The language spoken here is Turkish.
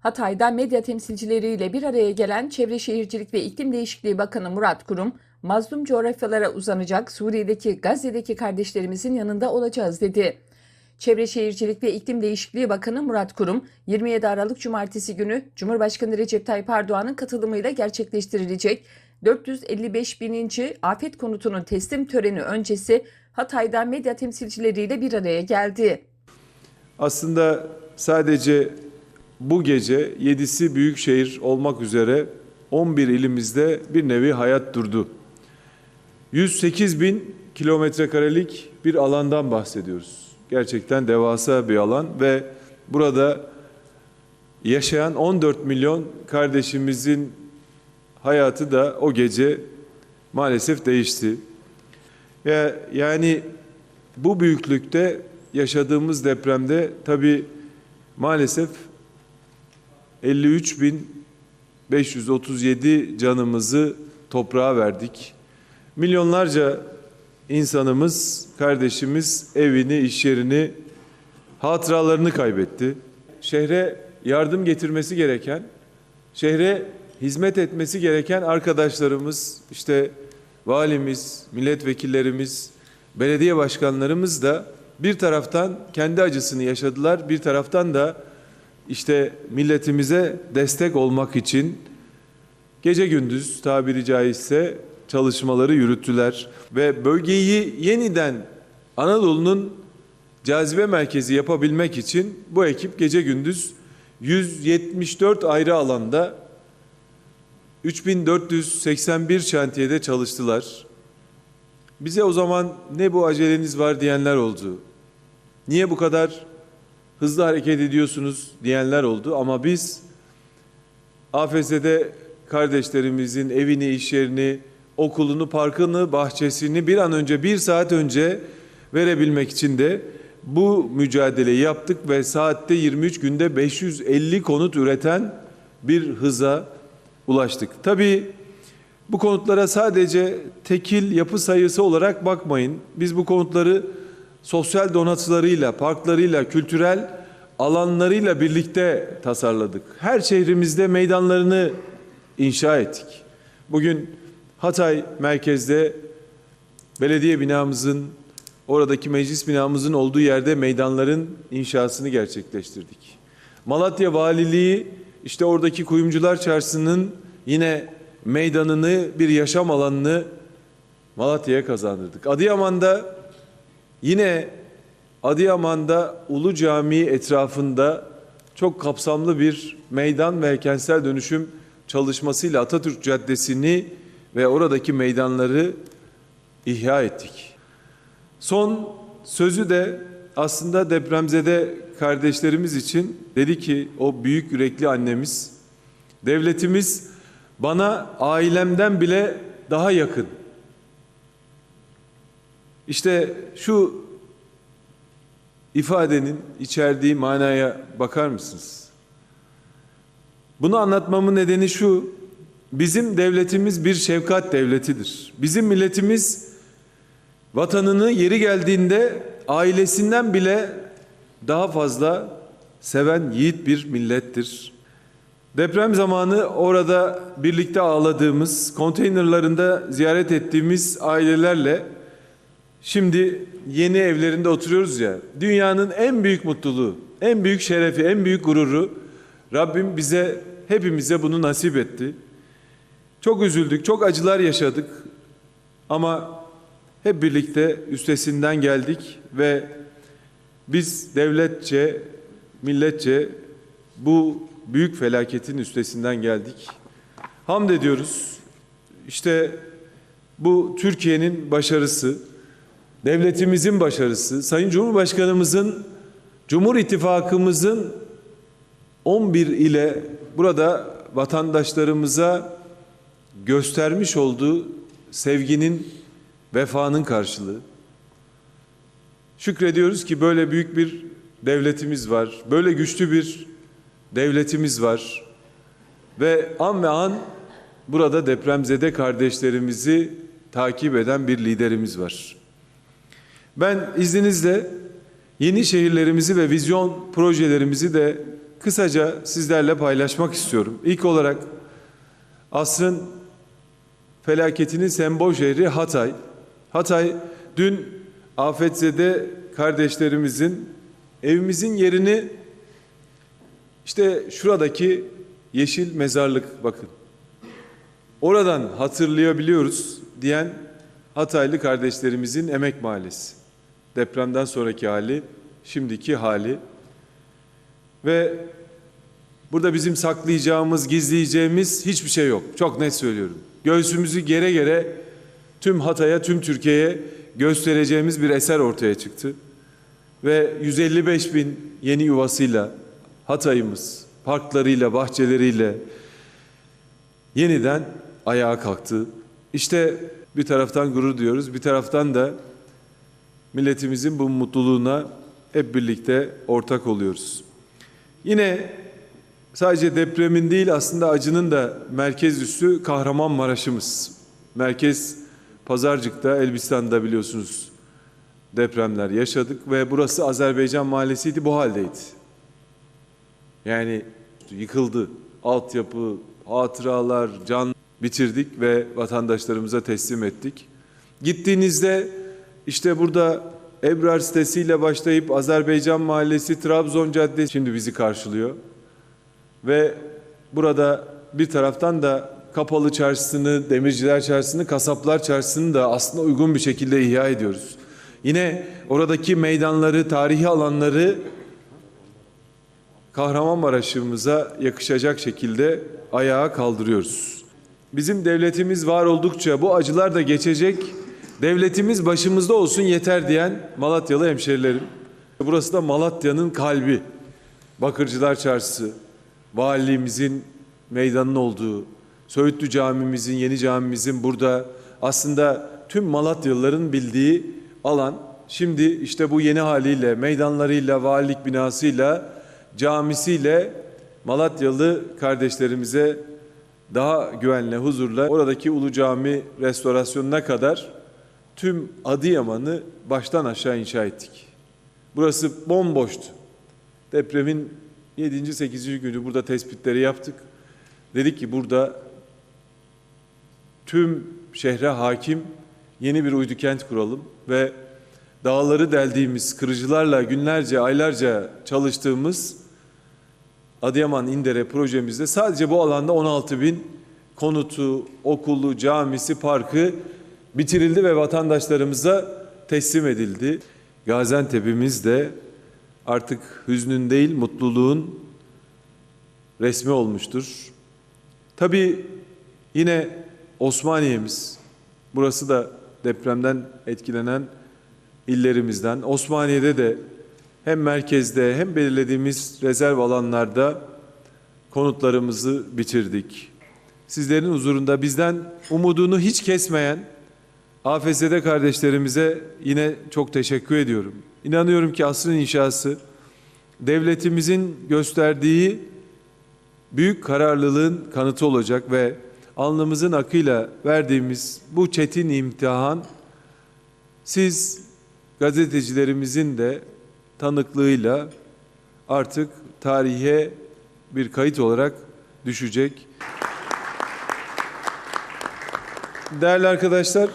Hatay'da medya temsilcileriyle bir araya gelen Çevre Şehircilik ve İklim Değişikliği Bakanı Murat Kurum, mazlum coğrafyalara uzanacak Suriye'deki Gazze'deki kardeşlerimizin yanında olacağız dedi. Çevre Şehircilik ve İklim Değişikliği Bakanı Murat Kurum, 27 Aralık Cumartesi günü Cumhurbaşkanı Recep Tayyip Erdoğan'ın katılımıyla gerçekleştirilecek 455 bininci afet konutunun teslim töreni öncesi Hatay'da medya temsilcileriyle bir araya geldi. Aslında sadece bu gece 7'si büyük şehir olmak üzere 11 ilimizde bir nevi hayat durdu. 108 bin kilometre karelik bir alandan bahsediyoruz. Gerçekten devasa bir alan ve burada yaşayan 14 milyon kardeşimizin hayatı da o gece maalesef değişti. Ya- Yani bu büyüklükte yaşadığımız depremde tabii maalesef 53.537 canımızı toprağa verdik. Milyonlarca insanımız, kardeşimiz evini, iş yerini, hatıralarını kaybetti. Şehre yardım getirmesi gereken, şehre hizmet etmesi gereken arkadaşlarımız, işte valimiz, milletvekillerimiz, belediye başkanlarımız da bir taraftan kendi acısını yaşadılar, bir taraftan da işte milletimize destek olmak için gece gündüz tabiri caizse çalışmaları yürüttüler ve bölgeyi yeniden Anadolu'nun cazibe merkezi yapabilmek için bu ekip gece gündüz 174 ayrı alanda 3481 şantiyede çalıştılar. Bize o zaman ne bu aceleniz var diyenler oldu. Niye bu kadar hızlı hareket ediyorsunuz diyenler oldu ama biz AFS'de kardeşlerimizin evini, iş yerini, okulunu, parkını, bahçesini bir an önce, bir saat önce verebilmek için de bu mücadeleyi yaptık ve saatte 23 günde 550 konut üreten bir hıza ulaştık. Tabii bu konutlara sadece tekil yapı sayısı olarak bakmayın. Biz bu konutları sosyal donatılarıyla, parklarıyla, kültürel alanlarıyla birlikte tasarladık. Her şehrimizde meydanlarını inşa ettik. Bugün Hatay merkezde belediye binamızın, oradaki meclis binamızın olduğu yerde meydanların inşasını gerçekleştirdik. Malatya Valiliği işte oradaki Kuyumcular Çarşısı'nın yine meydanını, bir yaşam alanını Malatya'ya kazandırdık. Adıyaman'da yine Adıyaman'da Ulu Camii etrafında çok kapsamlı bir meydan ve kentsel dönüşüm çalışmasıyla Atatürk Caddesi'ni ve oradaki meydanları ihya ettik. Son sözü de aslında depremzede kardeşlerimiz için dedi ki o büyük yürekli annemiz devletimiz bana ailemden bile daha yakın. İşte şu ifadenin içerdiği manaya bakar mısınız? Bunu anlatmamın nedeni şu. Bizim devletimiz bir şefkat devletidir. Bizim milletimiz vatanını yeri geldiğinde ailesinden bile daha fazla seven yiğit bir millettir. Deprem zamanı orada birlikte ağladığımız, konteynerlarında ziyaret ettiğimiz ailelerle şimdi yeni evlerinde oturuyoruz ya. Dünyanın en büyük mutluluğu, en büyük şerefi, en büyük gururu Rabbim bize hepimize bunu nasip etti. Çok üzüldük, çok acılar yaşadık. Ama hep birlikte üstesinden geldik ve biz devletçe, milletçe bu büyük felaketin üstesinden geldik. Hamd ediyoruz. İşte bu Türkiye'nin başarısı, devletimizin başarısı, Sayın Cumhurbaşkanımızın, Cumhur İttifakımızın 11 ile burada vatandaşlarımıza göstermiş olduğu sevginin, vefanın karşılığı. Şükrediyoruz ki böyle büyük bir devletimiz var. Böyle güçlü bir devletimiz var. Ve an ve an burada depremzede kardeşlerimizi takip eden bir liderimiz var. Ben izninizle yeni şehirlerimizi ve vizyon projelerimizi de kısaca sizlerle paylaşmak istiyorum. İlk olarak asrın felaketinin sembol şehri Hatay. Hatay dün afetzede kardeşlerimizin evimizin yerini işte şuradaki yeşil mezarlık bakın. Oradan hatırlayabiliyoruz diyen Hataylı kardeşlerimizin emek mahallesi. Depremden sonraki hali, şimdiki hali. Ve burada bizim saklayacağımız, gizleyeceğimiz hiçbir şey yok. Çok net söylüyorum. Göğsümüzü gere gere tüm Hatay'a, tüm Türkiye'ye göstereceğimiz bir eser ortaya çıktı. Ve 155 bin yeni yuvasıyla Hatay'ımız, parklarıyla, bahçeleriyle yeniden ayağa kalktı. İşte bir taraftan gurur diyoruz, bir taraftan da milletimizin bu mutluluğuna hep birlikte ortak oluyoruz. Yine sadece depremin değil aslında acının da merkez üssü Kahramanmaraş'ımız. Merkez Pazarcık'ta, Elbistan'da biliyorsunuz depremler yaşadık ve burası Azerbaycan mahallesiydi bu haldeydi. Yani yıkıldı. Altyapı, hatıralar, can bitirdik ve vatandaşlarımıza teslim ettik. Gittiğinizde işte burada Ebrar sitesiyle başlayıp Azerbaycan Mahallesi, Trabzon Caddesi şimdi bizi karşılıyor. Ve burada bir taraftan da Kapalı Çarşısı'nı, Demirciler Çarşısı'nı, Kasaplar Çarşısı'nı da aslında uygun bir şekilde ihya ediyoruz. Yine oradaki meydanları, tarihi alanları Kahramanmaraş'ımıza yakışacak şekilde ayağa kaldırıyoruz. Bizim devletimiz var oldukça bu acılar da geçecek. Devletimiz başımızda olsun yeter diyen Malatyalı hemşerilerim. Burası da Malatya'nın kalbi. Bakırcılar Çarşısı, valiliğimizin meydanın olduğu, Söğütlü Camimizin, yeni camimizin burada aslında tüm Malatyalıların bildiği alan. Şimdi işte bu yeni haliyle, meydanlarıyla, valilik binasıyla, camisiyle Malatyalı kardeşlerimize daha güvenle, huzurla oradaki Ulu Cami restorasyonuna kadar tüm Adıyaman'ı baştan aşağı inşa ettik. Burası bomboştu. Depremin 7. 8. günü burada tespitleri yaptık. Dedik ki burada tüm şehre hakim yeni bir uydu kent kuralım ve dağları deldiğimiz kırıcılarla günlerce, aylarca çalıştığımız Adıyaman İndere projemizde sadece bu alanda 16 bin konutu, okulu, camisi, parkı bitirildi ve vatandaşlarımıza teslim edildi. Gaziantep'imiz de artık hüznün değil mutluluğun resmi olmuştur. Tabii yine Osmaniye'miz, burası da depremden etkilenen illerimizden. Osmaniye'de de hem merkezde hem belirlediğimiz rezerv alanlarda konutlarımızı bitirdik. Sizlerin huzurunda bizden umudunu hiç kesmeyen AFS'de kardeşlerimize yine çok teşekkür ediyorum. İnanıyorum ki asrın inşası devletimizin gösterdiği büyük kararlılığın kanıtı olacak ve alnımızın akıyla verdiğimiz bu çetin imtihan siz gazetecilerimizin de tanıklığıyla artık tarihe bir kayıt olarak düşecek. Değerli arkadaşlar,